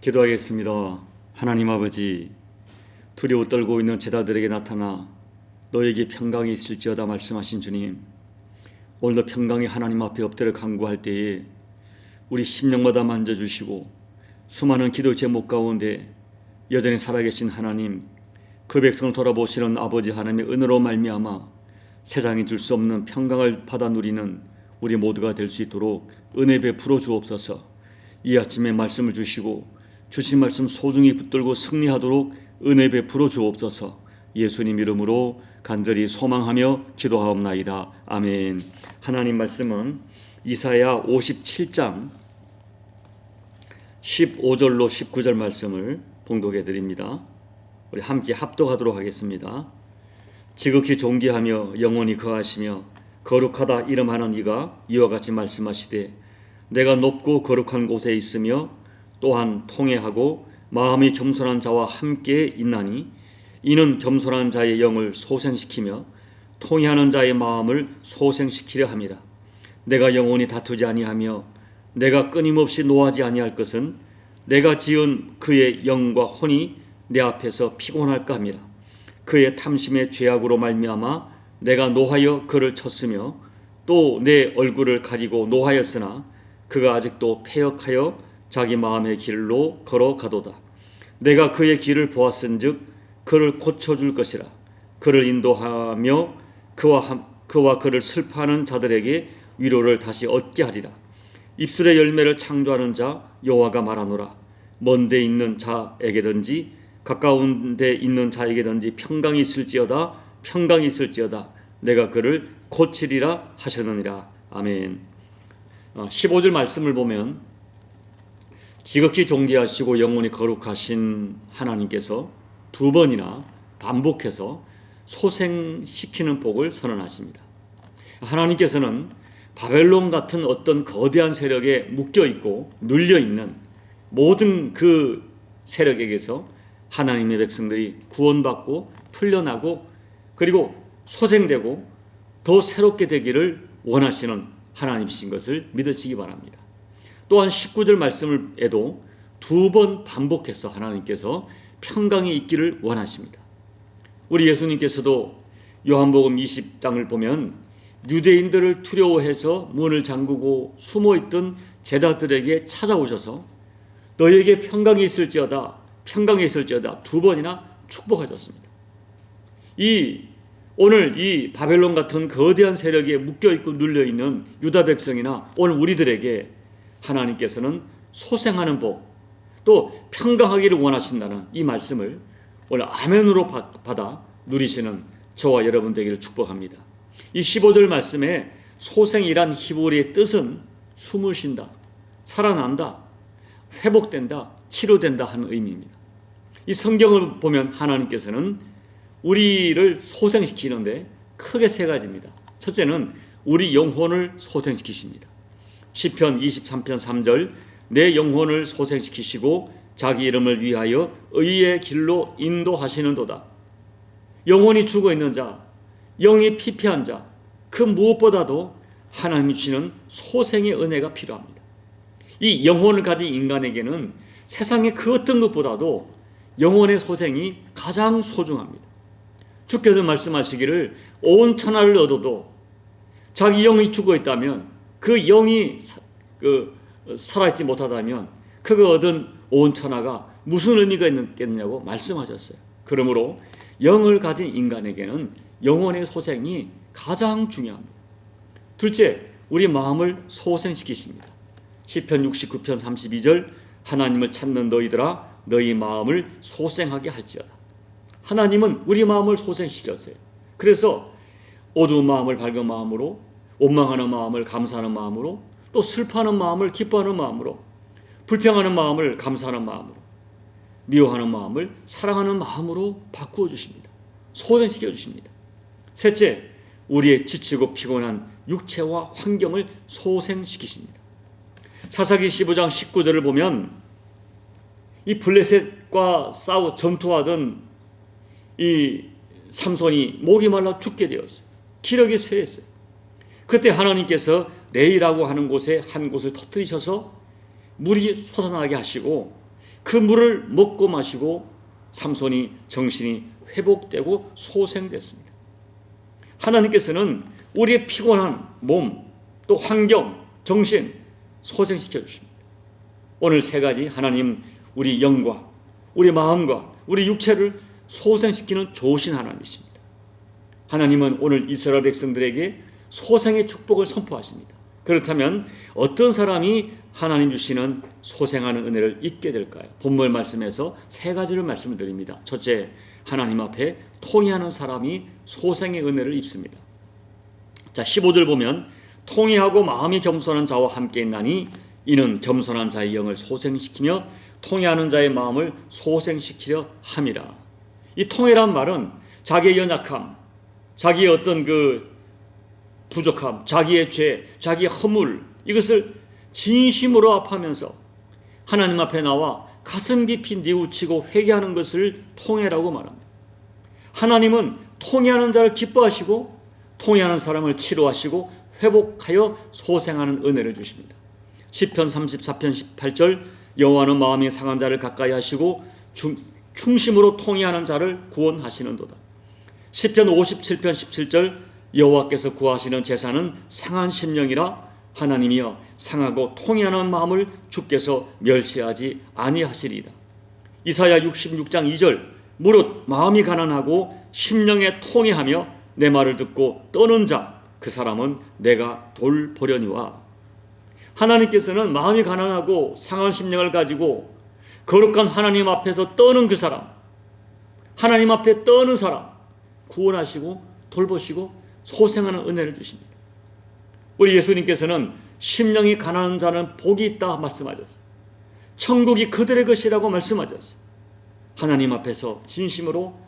기도하겠습니다. 하나님 아버지, 두려워 떨고 있는 제자들에게 나타나 너에게 평강이 있을지어다 말씀하신 주님. 오늘도 평강이 하나님 앞에 엎드려 간구할 때에 우리 심령마다 만져주시고 수많은 기도 제목 가운데 여전히 살아계신 하나님, 그 백성을 돌아보시는 아버지 하나님의 은혜로 말미암아 세상이 줄 수 없는 평강을 받아 누리는 우리 모두가 될 수 있도록 은혜 베풀어 주옵소서. 이 아침에 말씀을 주시고 주신 말씀 소중히 붙들고 승리하도록 은혜 베풀어 주옵소서. 예수님 이름으로 간절히 소망하며 기도하옵나이다. 아멘. 하나님 말씀은 이사야 57장 15절로 19절 말씀을 봉독해 드립니다. 우리 함께 합독하도록 하겠습니다. 지극히 존귀하며 영원히 거하시며 거룩하다 이름하는 이가 이와 같이 말씀하시되 내가 높고 거룩한 곳에 있으며 또한 통회하고 마음이 겸손한 자와 함께 있나니 이는 겸손한 자의 영을 소생시키며 통회하는 자의 마음을 소생시키려 함이라. 내가 영원히 다투지 아니하며 내가 끊임없이 노하지 아니할 것은 내가 지은 그의 영과 혼이 내 앞에서 피곤할까 함이라. 그의 탐심의 죄악으로 말미암아 내가 노하여 그를 쳤으며 또 내 얼굴을 가리고 노하였으나 그가 아직도 패역하여 자기 마음의 길로 걸어가도다. 내가 그의 길을 보았은즉 그를 고쳐줄 것이라. 그를 인도하며 그와 함- 그와 그를 슬퍼하는 자들에게 위로를 다시 얻게 하리라. 입술의 열매를 창조하는 자 여호와가 말하노라. 먼데 있는 자에게든지 가까운 데 있는 자에게든지 평강이 있을지어다 평강이 있을지어다 내가 그를 고치리라 하셨느니라 아멘. 어, 15절 말씀을 보면 지극히 존귀하시고 영원히 거룩하신 하나님께서 두 번이나 반복해서 소생시키는 복을 선언하십니다. 하나님께서는 바벨론 같은 어떤 거대한 세력에 묶여 있고 눌려 있는 모든 그 세력에게서 하나님의 백성들이 구원받고 풀려나고 그리고 소생되고 더 새롭게 되기를 원하시는 하나님이신 것을 믿으시기 바랍니다. 또한 19절 말씀을에도 두 번 반복해서 하나님께서 평강이 있기를 원하십니다. 우리 예수님께서도 요한복음 20장을 보면 유대인들을 두려워해서 문을 잠그고 숨어 있던 제자들에게 찾아오셔서 너에게 평강이 있을지어다 평강이 있을지어다 두 번이나 축복하셨습니다. 이 오늘 이 바벨론 같은 거대한 세력에 묶여 있고 눌려 있는 유다 백성이나 오늘 우리들에게 하나님께서는 소생하는 복, 또 평강하기를 원하신다는 이 말씀을 오늘 아멘으로 받- 받아 누리시는 저와 여러분 되기를 축복합니다. 이 15절 말씀에 소생이란 히브리의 뜻은 숨을 쉰다, 살아난다, 회복된다, 치료된다 하는 의미입니다. 이 성경을 보면 하나님께서는 우리를 소생시키는데 크게 세 가지입니다. 첫째는 우리 영혼을 소생시키십니다. 시편 23편 3절 내 영혼을 소생시키시고 자기 이름을 위하여 의의 길로 인도하시는도다. 영혼이 죽어 있는 자, 영이 피폐한 자, 그 무엇보다도 하나님이 주시는 소생의 은혜가 필요합니다. 이 영혼을 가진 인간에게는 세상의 그 어떤 것보다도 영혼의 소생이 가장 소중합니다. 주께서 말씀하시기를 온 천하를 얻어도 자기 영이 죽어 있다면 그 영이 사- 그 살아있지 못하다면 그거 얻은 온 천하가 무슨 의미가 있겠냐고 말씀하셨어요. 그러므로 영을 가진 인간에게는 영혼의 소생이 가장 중요합니다. 둘째, 우리 마음을 소생시키십니다. 시편 69편 32절 하나님을 찾는 너희들아 너희 마음을 소생하게 할지어다. 하나님은 우리 마음을 소생시켰어요. 그래서 어두운 마음을 밝은 마음으로 원망하는 마음을 감사하는 마음으로 또 슬퍼하는 마음을 기뻐하는 마음으로 불평하는 마음을 감사하는 마음으로 미워하는 마음을 사랑하는 마음으로 바꾸어 주십니다. 소생시켜 주십니다. 셋째, 우리의 지치고 피곤한 육체와 환경을 소생시키십니다. 사사기 15장 19절을 보면 이 블레셋과 싸우 전투하던 이 삼손이 목이 말라 죽게 되었어요. 기력이 쇠했어요. 그때 하나님께서 레이라고 하는 곳에 한 곳을 터뜨리셔서 물이 솟아나게 하시고 그 물을 먹고 마시고 삼손이 정신이 회복되고 소생됐습니다. 하나님께서는 우리의 피곤한 몸, 또 환경, 정신 소생시켜 주십니다. 오늘 세 가지 하나님 우리 영과 우리 마음과 우리 육체를 소생시키는 좋으신 하나님이십니다. 하나님은 오늘 이스라엘 백성들에게 소생의 축복을 선포하십니다. 그렇다면 어떤 사람이 하나님 주시는 소생하는 은혜를 입게 될까요? 본문 말씀에서 세 가지를 말씀을 드립니다. 첫째, 하나님 앞에 통회하는 사람이 소생의 은혜를 입습니다. 자, 15절 보면 통회하고 마음이 겸손한 자와 함께 있나니 이는 겸손한 자의 영을 소생시키며 통회하는 자의 마음을 소생시키려 함이라. 이 통회란 말은 자기의 연약함, 자기의 어떤 그 부족함, 자기의 죄, 자기의 허물 이것을 진심으로 합하면서 하나님 앞에 나와 가슴 깊이 뉘우치고 회개하는 것을 통회라고 말합니다. 하나님은 통회하는 자를 기뻐하시고 통회하는 사람을 치료하시고 회복하여 소생하는 은혜를 주십니다. 시편 34편 18절 여호와는 마음이 상한 자를 가까이 하시고 중, 충심으로 통회하는 자를 구원하시는도다. 시편 57편 17절 여호와께서 구하시는 제사는 상한 심령이라 하나님이여 상하고 통회하는 마음을 주께서 멸시하지 아니하시리이다. 이사야 66장 2절 무릇 마음이 가난하고 심령에 통회하며 내 말을 듣고 떠는 자 그 사람은 내가 돌보려니와 하나님께서는 마음이 가난하고 상한 심령을 가지고 거룩한 하나님 앞에서 떠는 그 사람 하나님 앞에 떠는 사람 구원하시고 돌보시고 소생하는 은혜를 주십니다. 우리 예수님께서는 심령이 가난한 자는 복이 있다 말씀하셨어요. 천국이 그들의 것이라고 말씀하셨어요. 하나님 앞에서 진심으로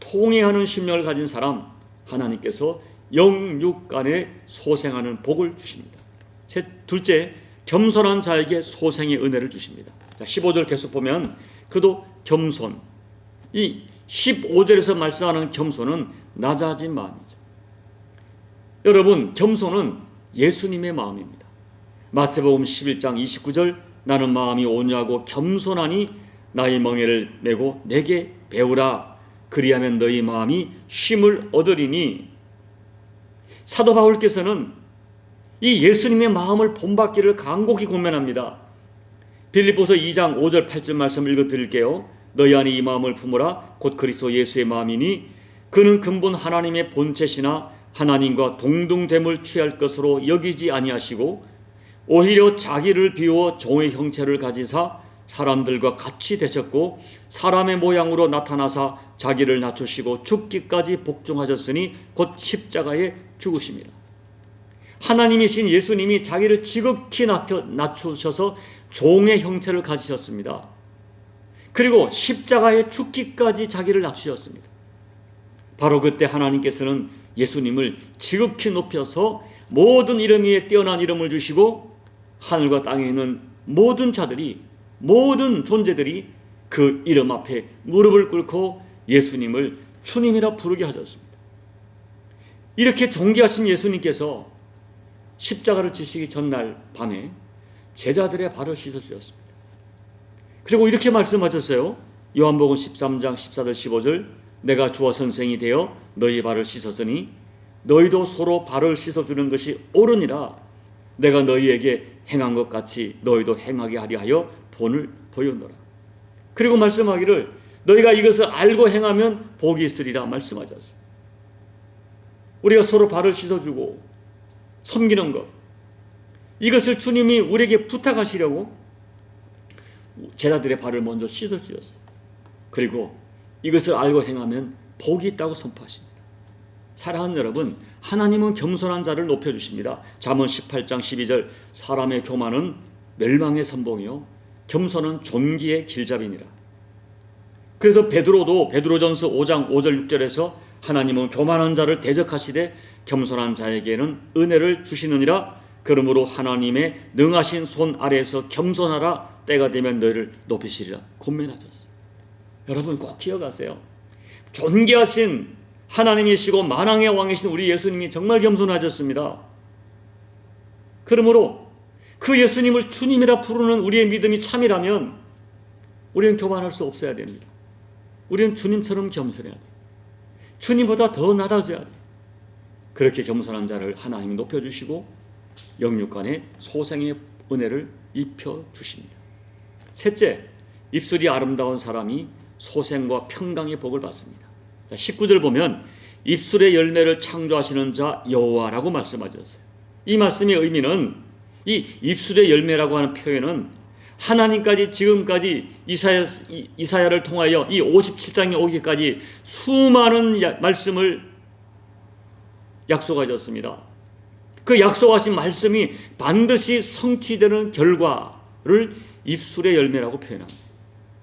통회하는 심령을 가진 사람 하나님께서 영육 간에 소생하는 복을 주십니다. 셋, 둘째, 겸손한 자에게 소생의 은혜를 주십니다. 자, 15절 계속 보면 그도 겸손. 이 15절에서 말씀하는 겸손은 낮아진 마음이죠. 여러분, 겸손은 예수님의 마음입니다. 마태복음 11장 29절 나는 마음이 온유하고 겸손하니 나의 멍에를 메고 내게 배우라 그리하면 너희 마음이 쉼을 얻으리니 사도 바울께서는 이 예수님의 마음을 본받기를 간곡히 고면합니다. 빌립보서 2장 5절 8절 말씀 읽어 드릴게요. 너희 안에 이 마음을 품으라 곧 그리스도 예수의 마음이니 그는 근본 하나님의 본체시나 하나님과 동등됨을 취할 것으로 여기지 아니하시고 오히려 자기를 비워 종의 형체를 가지사 사람들과 같이 되셨고 사람의 모양으로 나타나사 자기를 낮추시고 죽기까지 복종하셨으니 곧 십자가에 죽으십니다. 하나님이신 예수님이 자기를 지극히 낮추셔서 종의 형체를 가지셨습니다. 그리고 십자가에 죽기까지 자기를 낮추셨습니다. 바로 그때 하나님께서는 예수님을 지극히 높여서 모든 이름 위에 뛰어난 이름을 주시고 하늘과 땅에 있는 모든 자들이 모든 존재들이 그 이름 앞에 무릎을 꿇고 예수님을 주님이라 부르게 하셨습니다. 이렇게 존귀하신 예수님께서 십자가를 지시기 전날 밤에 제자들의 발을 씻어 주셨습니다. 그리고 이렇게 말씀하셨어요. 요한복음 13장 14절 15절 내가 주와 선생이 되어 너희 발을 씻었으니 너희도 서로 발을 씻어 주는 것이 옳으니라 내가 너희에게 행한 것 같이 너희도 행하게 하려 하여 본을 보였노라. 그리고 말씀하기를 너희가 이것을 알고 행하면 복이 있으리라 말씀하셨어요. 우리가 서로 발을 씻어주고 섬기는 것 이것을 주님이 우리에게 부탁하시려고 제자들의 발을 먼저 씻어주셨어요. 그리고 이것을 알고 행하면 복이 있다고 선포하십니다. 사랑하는 여러분, 하나님은 겸손한 자를 높여 주십니다. 잠언 18장 12절 사람의 교만은 멸망의 선봉이요 겸손은 존귀의 길잡이니라. 그래서 베드로도 베드로전서 5장 5절 6절에서 하나님은 교만한 자를 대적하시되 겸손한 자에게는 은혜를 주시느니라. 그러므로 하나님의 능하신 손 아래에서 겸손하라 때가 되면 너희를 높이시리라 권면하셨어요. 여러분 꼭 기억하세요. 존귀하신 하나님이시고 만왕의 왕이신 우리 예수님이 정말 겸손하셨습니다. 그러므로 그 예수님을 주님이라 부르는 우리의 믿음이 참이라면 우리는 교만할 수 없어야 됩니다. 우리는 주님처럼 겸손해야 돼. 주님보다 더 낮아져야 돼. 그렇게 겸손한 자를 하나님 높여주시고 영육간의 소생의 은혜를 입혀 주십니다. 셋째, 입술이 아름다운 사람이 소생과 평강의 복을 받습니다. 자, 19절 보면 입술의 열매를 창조하시는 자 여호와라고 말씀하셨어요. 이 말씀의 의미는 이 입술의 열매라고 하는 표현은 하나님까지 지금까지 이사야, 이사야를 통하여 이 57장에 오기까지 수많은 야, 말씀을 약속하셨습니다. 그 약속하신 말씀이 반드시 성취되는 결과를 입술의 열매라고 표현합니다.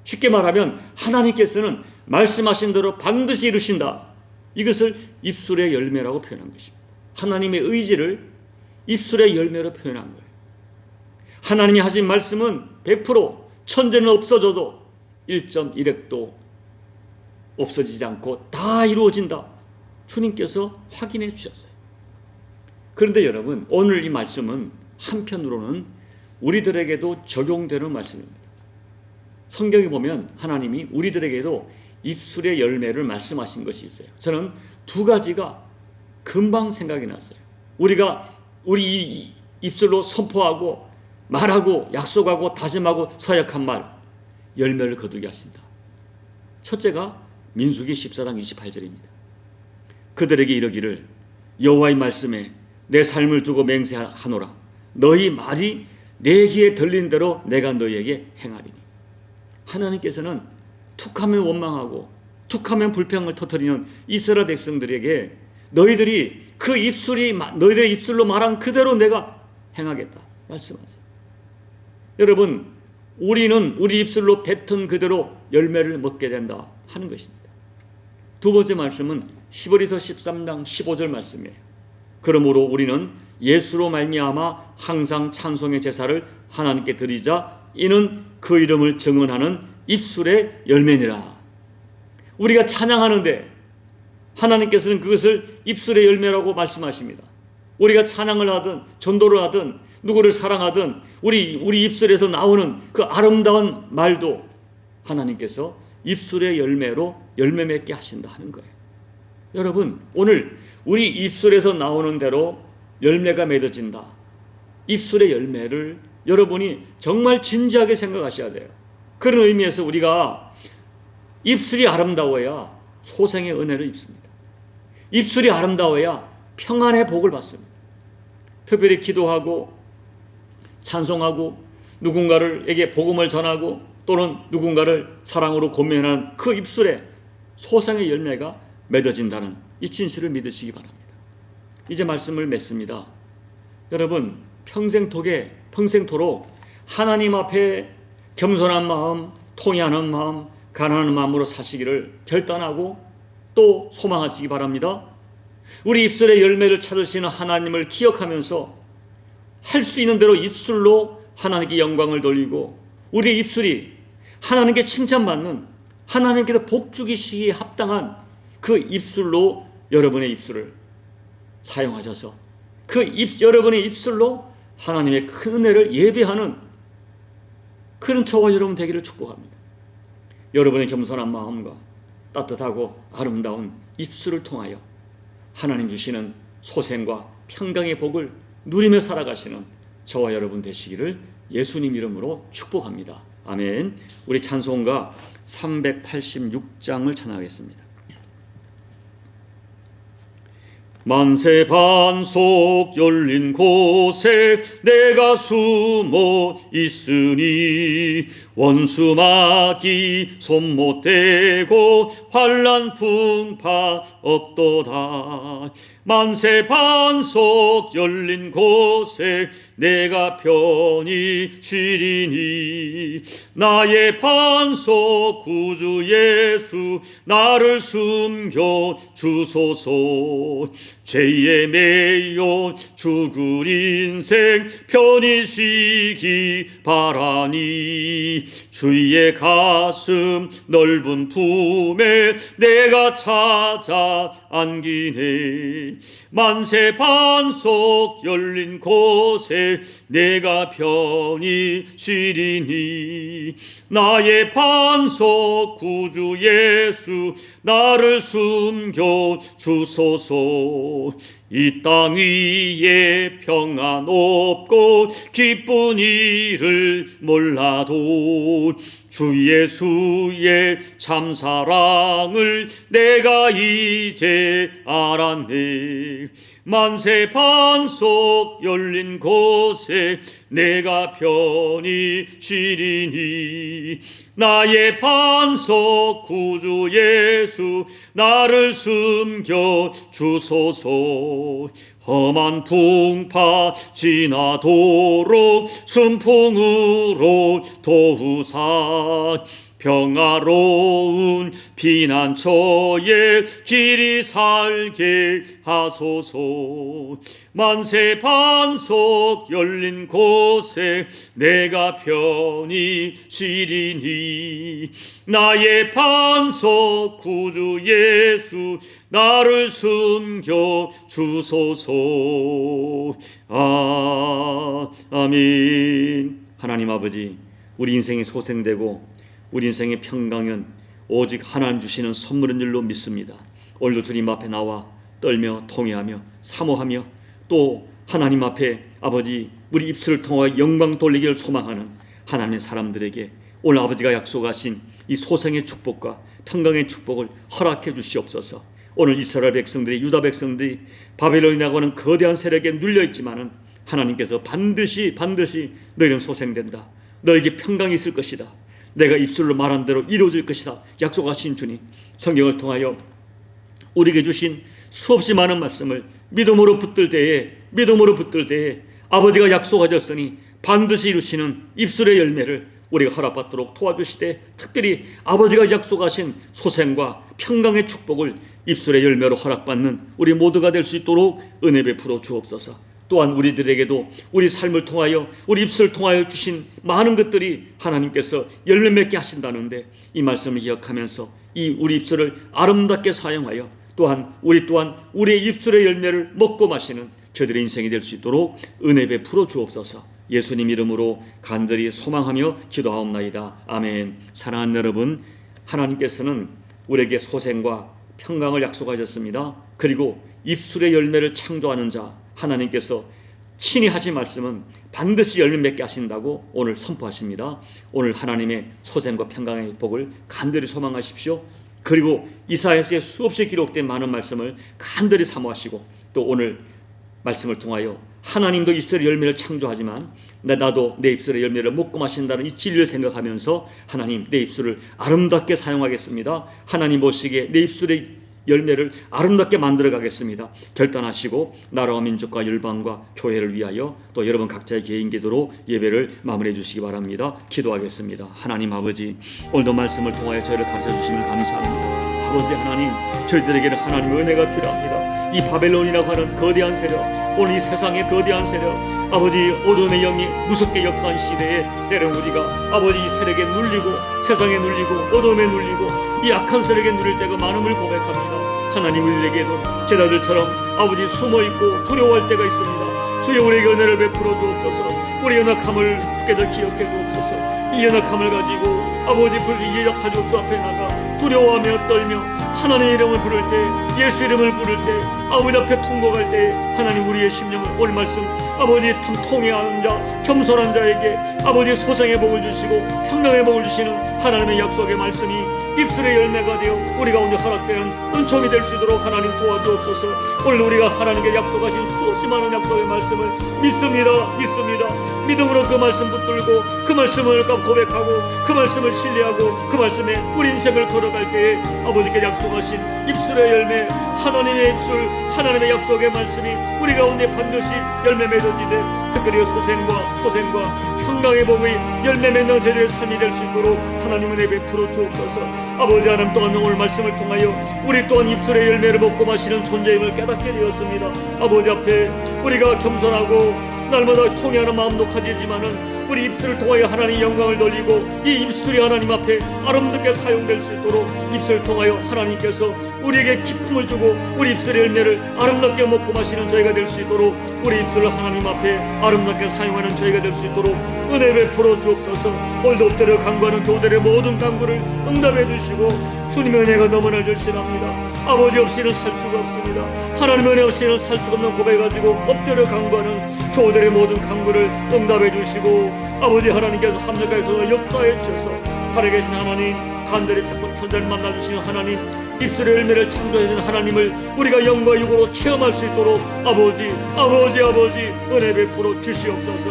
쉽게 말하면 하나님께서는 말씀하신 대로 반드시 이루신다. 이것을 입술의 열매라고 표현한 것입니다. 하나님의 의지를 입술의 열매로 표현한 거예요. 하나님이 하신 말씀은 100% 천재는 없어져도 1.1핵도 없어지지 않고 다 이루어진다. 주님께서 확인해 주셨어요. 그런데 여러분, 오늘 이 말씀은 한편으로는 우리들에게도 적용되는 말씀입니다. 성경에 보면 하나님이 우리들에게도 입술의 열매를 말씀하신 것이 있어요. 저는 두 가지가 금방 생각이 났어요. 우리가 우리 입술로 선포하고 말하고 약속하고 다짐하고 서약한 말 열매를 거두게 하신다. 첫째가 민수기 14장 28절입니다. 그들에게 이르기를 여호와의 말씀에 내 삶을 두고 맹세하노라. 너희 말이 내 귀에 들린 대로 내가 너희에게 행하리니. 하나님께서는 툭하면 원망하고 툭하면 불평을 터뜨리는 이스라엘 백성들에게 너희들이 그 입술이 너희들의 입술로 말한 그대로 내가 행하겠다 말씀하세요. 여러분 우리는 우리 입술로 뱉은 그대로 열매를 먹게 된다 하는 것입니다. 두 번째 말씀은 10월에서 13장 15절 말씀이에요. 그러므로 우리는 예수로 말미암아 항상 찬송의 제사를 하나님께 드리자 이는 그 이름을 증언하는 입술의 열매니라. 우리가 찬양하는데 하나님께서는 그것을 입술의 열매라고 말씀하십니다. 우리가 찬양을 하든 전도를 하든 누구를 사랑하든 우리 우리 입술에서 나오는 그 아름다운 말도 하나님께서 입술의 열매로 열매 맺게 하신다 하는 거예요. 여러분, 오늘 우리 입술에서 나오는 대로 열매가 맺어진다. 입술의 열매를 여러분이 정말 진지하게 생각하셔야 돼요. 그런 의미에서 우리가 입술이 아름다워야 소생의 은혜를 입습니다. 입술이 아름다워야 평안의 복을 받습니다. 특별히 기도하고 찬송하고 누군가를에게 복음을 전하고 또는 누군가를 사랑으로 권면하는 그 입술에 소생의 열매가 맺어진다는 이 진실을 믿으시기 바랍니다. 이제 말씀을 맺습니다. 여러분 평생토게 평생토록 하나님 앞에 겸손한 마음, 통회하는 마음, 가난한 마음으로 사시기를 결단하고 또 소망하시기 바랍니다. 우리 입술의 열매를 찾으시는 하나님을 기억하면서 할 수 있는 대로 입술로 하나님께 영광을 돌리고 우리 입술이 하나님께 칭찬받는 하나님께서 복 주기시기에 합당한 그 입술로 여러분의 입술을 사용하셔서 그 입, 여러분의 입술로 하나님의 큰 은혜를 예배하는 그런 저와 여러분 되기를 축복합니다. 여러분의 겸손한 마음과 따뜻하고 아름다운 입술을 통하여 하나님 주시는 소생과 평강의 복을 누리며 살아가시는 저와 여러분 되시기를 예수님 이름으로 축복합니다. 아멘. 우리 찬송가 386장을 찬양하겠습니다. 만세 반석 열린 곳에 내가 숨어 있으니 원수막이 손못 대고 환란 풍파 없도다. 만세 반석 열린 곳에 내가 편히 쉬리니. 나의 반석 구주 예수 나를 숨겨 주소서. 죄에 매여 죽을 인생 편히 쉬기 바라니 주의 가슴 넓은 품에 내가 찾아 안기네. 만세 반석 열린 곳에 내가 편히 쉬리니. 나의 반석 구주 예수 나를 숨겨 주소서. 이 땅 위에 평안 없고 기쁜 일을 몰라도 주 예수의 참 사랑을 내가 이제 알았네 만세 반석 열린 곳에 내가 편히 쉬리니. 나의 반석 구주 예수 나를 숨겨 주소서. 험한 풍파 지나도록 순풍으로 도우사 평화로운 피난처에 길이 살게 하소서. 만세 반석 열린 곳에 내가 편히 쉬리니. 나의 반석 구주 예수 나를 숨겨 주소서. 아, 아멘. 하나님 아버지 우리 인생이 소생되고 우리 인생의 평강은 오직 하나님 주시는 선물인 줄로 믿습니다. 오늘도 주님 앞에 나와 떨며 통회하며 사모하며 또 하나님 앞에 아버지 우리 입술을 통하여 영광 돌리기를 소망하는 하나님의 사람들에게 오늘 아버지가 약속하신 이 소생의 축복과 평강의 축복을 허락해 주시옵소서. 오늘 이스라엘 백성들이 유다 백성들이 바벨론이라고 하는 거대한 세력에 눌려 있지만은 하나님께서 반드시 반드시 너희는 소생된다. 너에게 평강이 있을 것이다. 내가 입술로 말한 대로 이루어질 것이다. 약속하신 주님 성경을 통하여 우리에게 주신 수없이 많은 말씀을 믿음으로 붙들 때에 믿음으로 붙들 때에 아버지가 약속하셨으니 반드시 이루시는 입술의 열매를 우리가 허락받도록 도와주시되 특별히 아버지가 약속하신 소생과 평강의 축복을 입술의 열매로 허락받는 우리 모두가 될 수 있도록 은혜 베풀어 주옵소서. 또한 우리들에게도 우리 삶을 통하여 우리 입술을 통하여 주신 많은 것들이 하나님께서 열매 맺게 하신다는데 이 말씀을 기억하면서 이 우리 입술을 아름답게 사용하여 또한 우리 또한 우리의 입술의 열매를 먹고 마시는 저들의 인생이 될 수 있도록 은혜 베풀어 주옵소서. 예수님 이름으로 간절히 소망하며 기도하옵나이다. 아멘. 사랑하는 여러분, 하나님께서는 우리에게 소생과 평강을 약속하셨습니다. 그리고 입술의 열매를 창조하는 자 하나님께서 친히 하신 말씀은 반드시 열매 맺게 하신다고 오늘 선포하십니다. 오늘 하나님의 소생과 평강의 복을 간절히 소망하십시오. 그리고 이사야서에 수없이 기록된 많은 말씀을 간절히 사모하시고 또 오늘 말씀을 통하여 하나님도 입술의 열매를 창조하지만 나도 내 입술의 열매를 먹고 마신다는 이 진리를 생각하면서 하나님 내 입술을 아름답게 사용하겠습니다. 하나님 보시기에 내 입술의 열매를 아름답게 만들어 가겠습니다. 결단하시고 나라와 민족과 열방과 교회를 위하여 또 여러분 각자의 개인 기도로 예배를 마무리해 주시기 바랍니다. 기도하겠습니다. 하나님 아버지 오늘도 말씀을 통하여 저희를 가르쳐 주시면 감사합니다. 아버지 하나님 저희들에게는 하나님의 은혜가 필요합니다. 이 바벨론이라고 하는 거대한 세력 오늘 이 세상의 거대한 세력 아버지 어둠의 영이 무섭게 역사한 시대에 때론 우리가 아버지 이 세력에 눌리고 세상에 눌리고 어둠에 눌리고 이 악한 세력에 눌릴 때가 많음을 고백합니다. 하나님 우리에게도 제자들처럼 아버지 숨어 있고 두려워할 때가 있습니다. 주여 우리에게 은혜를 베풀어 주옵소서. 우리 연약함을 굳게도 기억해 주옵소서. 이 연약함을 가지고 아버지 불리 예약하여 주 앞에 나가 두려워하며 떨며 하나님 이름을 부를 때 예수 이름을 부를 때 아버지 앞에 통곡할 때 하나님 우리의 심령을 올 말씀 아버지 탐 통해하는 자 겸손한 자에게 아버지 소생의 복을 주시고 평강의 복을 주시는 하나님의 약속의 말씀이 입술의 열매가 되어 우리 가운데 허락되는 은총이 될 수 있도록 하나님 도와주옵소서. 오늘 우리가 하나님께 약속하신 수없이 많은 약속의 말씀을 믿습니다. 믿습니다. 믿음으로 그 말씀 붙들고 그 말씀을 고백하고 그 말씀을 신뢰하고 그 말씀에 우리 인생을 걸어갈 때에 아버지께 약속하신 입술의 열매 하나님의 입술 하나님의 약속의 말씀이 우리 가운데 반드시 열매 맺어지되 특별히 소생과 소생과 평강의 복의 열매 맺는 제들의 삶이 될 수 있도록 하나님 은혜 베풀어 주옵소서. 아버지 하나님 또한 오늘 말씀을 통하여 우리 또한 입술의 열매를 먹고 마시는 존재임을 깨닫게 되었습니다. 아버지 앞에 우리가 겸손하고 날마다 통해하는 마음도 가지지만은 우리 입술을 통하여 하나님 영광을 돌리고 이 입술이 하나님 앞에 아름답게 사용될 수 있도록 입술을 통하여 하나님께서 우리에게 기쁨을 주고 우리 입술의 열매를 아름답게 먹고 마시는 저희가 될 수 있도록 우리 입술을 하나님 앞에 아름답게 사용하는 저희가 될 수 있도록 은혜 베풀어 주옵소서. 오늘도 엎드려 간구하는 교들의 모든 간구를 응답해 주시고 주님의 은혜가 너무나 절실합니다 아버지 없이는 살 수가 없습니다. 하나님 은혜 없이는 살 수가 없는 고백 가지고 엎드려 간구하는 교들의 모든 간구를 응답해 주시고 아버지 하나님께서 합력하여서 역사해 주셔서 살아계신 하나님 간절히 자꾸 천자를 만나 주시는 하나님 입술의 열매를 창조해 주는 하나님을 우리가 영과 육으로 체험할 수 있도록 아버지 아버지 아버지 은혜 베풀어 주시옵소서